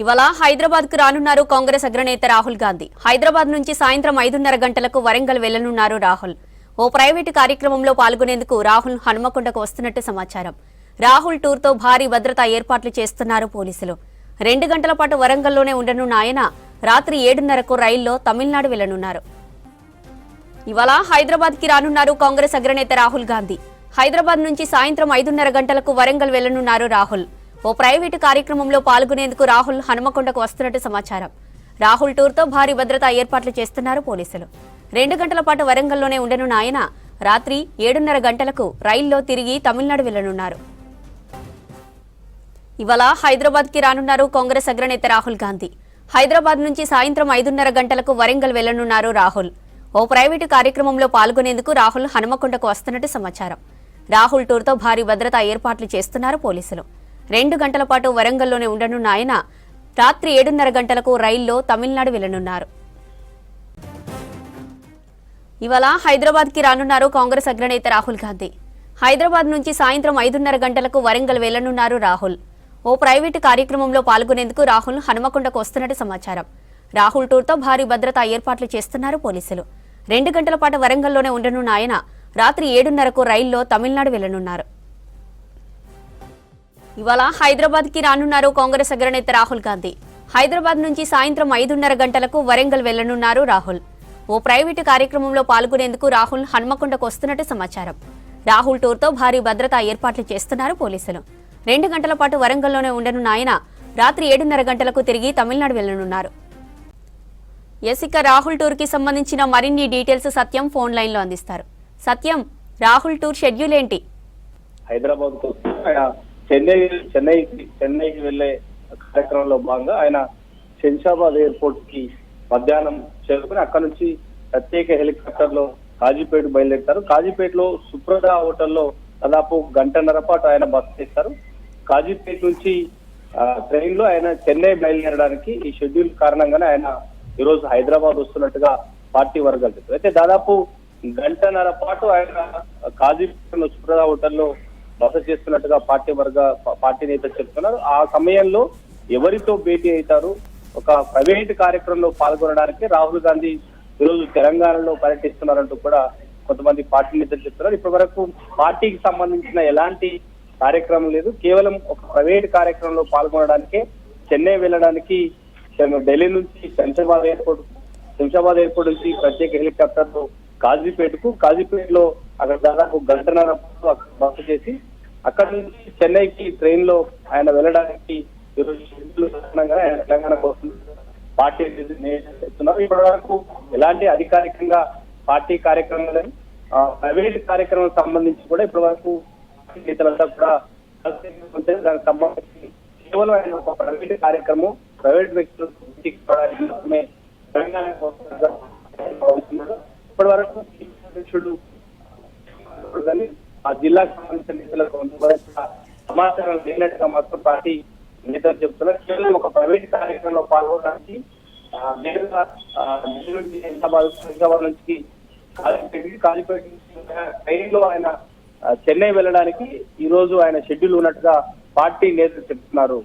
ఇవాళ హైదరాబాద్కు రానున్నారు కాంగ్రెస్ అగ్రనేత రాహుల్ గాంధీ. హైదరాబాద్ నుంచి సాయంత్రం ఐదున్నర గంటలకు వరంగల్ వెళ్ళనున్నారు రాహుల్. ఓ ప్రైవేటు కార్యక్రమంలో పాల్గొనేందుకు రాహుల్ హనుమకొండకు వస్తున్నట్టు సమాచారం. రాహుల్ టూర్తో భారీ భద్రతా ఏర్పాట్లు చేస్తున్నారు పోలీసులు. రెండు గంటల పాటు వరంగల్లోనే ఉండనున్న ఆయన రాత్రి ఏడున్నరకు రైల్లో తమిళనాడు వెళ్ళనున్నారు. ఇవాళ హైదరాబాద్కి రానున్నారు కాంగ్రెస్ అగ్రనేత రాహుల్ గాంధీ. హైదరాబాద్ నుంచి సాయంత్రం ఐదున్నర గంటలకు వరంగల్ వెళ్ళనున్నారు రాహుల్. ఓ ప్రైవేటు కార్యక్రమంలో పాల్గొనేందుకు రాహుల్ హనుమకొండకు వస్తున్నట్టు సమాచారం. రాహుల్ టూర్తో భారీ భద్రతా ఏర్పాట్లు చేస్తున్నారు పోలీసులు. రెండు గంటల పాటు వరంగల్లోనే ఉండనున్న ఆయన రాత్రి ఏడున్నర గంటలకు రైల్లో తిరిగి తమిళనాడు వెళ్ళనున్నారు ఇవాళ హైదరాబాద్కి రానున్నారు కాంగ్రెస్ అగ్రనేత రాహుల్ గాంధీ. హైదరాబాద్ నుంచి సాయంత్రం ఐదున్నర గంటలకు వరంగల్ వెళ్ళనున్నారు రాహుల్. ఓ ప్రైవేటు కార్యక్రమంలో పాల్గొనేందుకు రాహుల్ హనుమకొండకు వస్తున్నట్టు సమాచారం. రాహుల్ టూర్తో భారీ భద్రతా ఏర్పాట్లు చేస్తున్నారు పోలీసులు. రెండు గంటల పాటు వరంగల్లోనే ఉండనున్న ఆయన రాత్రి ఏడున్నర గంటలకు రైల్లో తమిళనాడు వెళ్ళనున్నారు ఇవాళ హైదరాబాద్కి రానున్నారు కాంగ్రెస్ అగ్రనేత రాహుల్ గాంధీ. హైదరాబాద్ నుంచి సాయంత్రం ఐదున్నర గంటలకు వరంగల్ వెళ్ళనున్నారు రాహుల్. ఓ ప్రైవేటు కార్యక్రమంలో పాల్గొనేందుకు రాహుల్ హనుమకొండకు వస్తున్నట్టు సమాచారం. రాహుల్ టూర్తో భారీ భద్రతా ఏర్పాట్లు చేస్తున్నారు పోలీసులు. రెండు గంటల పాటు వరంగల్లోనే ఉండనున్న ఆయన రాత్రి ఏడున్నరకు రైల్లో తమిళనాడు వెళ్ళనున్నారు ఇవాళ హైదరాబాద్కి రానున్నారు కాంగ్రెస్ అగ్రనేత రాహుల్ గాంధీ. హైదరాబాద్ నుంచి సాయంత్రం ఐదున్నర గంటలకు వరంగల్ వెళ్ళనున్నారు రాహుల్. ఓ ప్రైవేటు కార్యక్రమంలో పాల్గొనేందుకు రాహుల్ హన్మకొండకు వస్తున్నట్టు సమాచారం. రాహుల్ టూర్తో భారీ భద్రతా ఏర్పాట్లు చేస్తున్నారు పోలీసులు. రెండు గంటల పాటు వరంగల్లోనే ఉండనున్న ఆయన రాత్రి ఏడున్నర గంటలకు తిరిగి తమిళనాడు వెళ్ళనున్నారు. ఎసిక రాహుల్ టూర్కి సంబంధించిన మరిన్ని డీటెయిల్స్ సత్యం ఫోన్ లైన్లో అందిస్తారు. సత్యం రాహుల్ టూర్ షెడ్యూల్ ఏంటి? హైదరాబాద్ చెన్నై చెన్నై చెన్నైకి వెళ్ళే కార్యక్రమంలో భాగంగా ఆయన శంషాబాద్ ఎయిర్పోర్ట్కి మధ్యాహ్నం చేరుకుని అక్కడ నుంచి ప్రత్యేక హెలికాప్టర్లో కాజీపేట బయలుదేరుతారు. కాజీపేటలో సుప్రద హోటల్లో దాదాపు గంటన్నర పాటు ఆయన బస చేస్తారు కాజీపేట నుంచి ట్రైన్లో ఆయన చెన్నై బయలుదేరడానికి ఈ షెడ్యూల్ కారణంగానే ఆయన ఈరోజు హైదరాబాద్ వస్తున్నట్టుగా పార్టీ వర్గాలు చెప్పారు అయితే దాదాపు గంటన్నర పాటు ఆయన కాజీపేటలో సుప్రద హోటల్లో బస చేస్తున్నట్టుగా పార్టీ వర్గ పార్టీ నేతలు చెప్తున్నారు. ఆ సమయంలో ఎవరితో భేటీ అవుతారు? ఒక ప్రైవేట్ కార్యక్రమంలో పాల్గొనడానికి రాహుల్ గాంధీ ఈరోజు తెలంగాణలో పర్యటిస్తున్నారంటూ కూడా కొంతమంది పార్టీ నేతలు చెప్తున్నారు. ఇప్పటి వరకు పార్టీకి సంబంధించిన ఎలాంటి కార్యక్రమం లేదు. కేవలం ఒక ప్రైవేట్ కార్యక్రమంలో పాల్గొనడానికే చెన్నై వెళ్ళడానికి ఢిల్లీ నుంచి శంషాబాద్ ఎయిర్పోర్ట్ శంషాబాద్ ఎయిర్పోర్ట్ నుంచి ప్రత్యేక హెలికాప్టర్తో కాజీపేటకు కాజీపేటలో అక్కడ దాదాపు గంటన్నర అక్కడ బస చేసి అక్కడ నుంచి చెన్నైకి ట్రైన్లో ఆయన వెళ్ళడానికి ఆయన తెలంగాణకు వస్తుంది పార్టీ చెప్తున్నారు ఇప్పటి వరకు ఎలాంటి అధికారికంగా పార్టీ కార్యక్రమాలు ప్రైవేట్ కార్యక్రమం సంబంధించి కూడా ఇప్పటి వరకు నేతలంతా కూడా ఉంటే దానికి సంబంధించి కేవలం ఆయన ఒక ప్రైవేట్ కార్యక్రమం ప్రైవేట్ వ్యక్తులు తెలంగాణ మాత్రమే ఇప్పటి వరకు అధ్యక్షుడు ఆ జిల్లాకు సంబంధించిన నేతలకు సమాచారం లేనట్టుగా మాత్రం పార్టీ నేతలు చెప్తున్నారు కేవలం ఒక ప్రైవేట్ కార్యక్రమంలో పాల్గొనడానికి నేరుగా నుంచి హైదరాబాద్ నుంచి కాలిపేట కాలిపేట ట్రైన్లో ఆయన చెన్నై వెళ్ళడానికి ఈ రోజు ఆయన షెడ్యూల్ ఉన్నట్టుగా పార్టీ నేతలు చెప్తున్నారు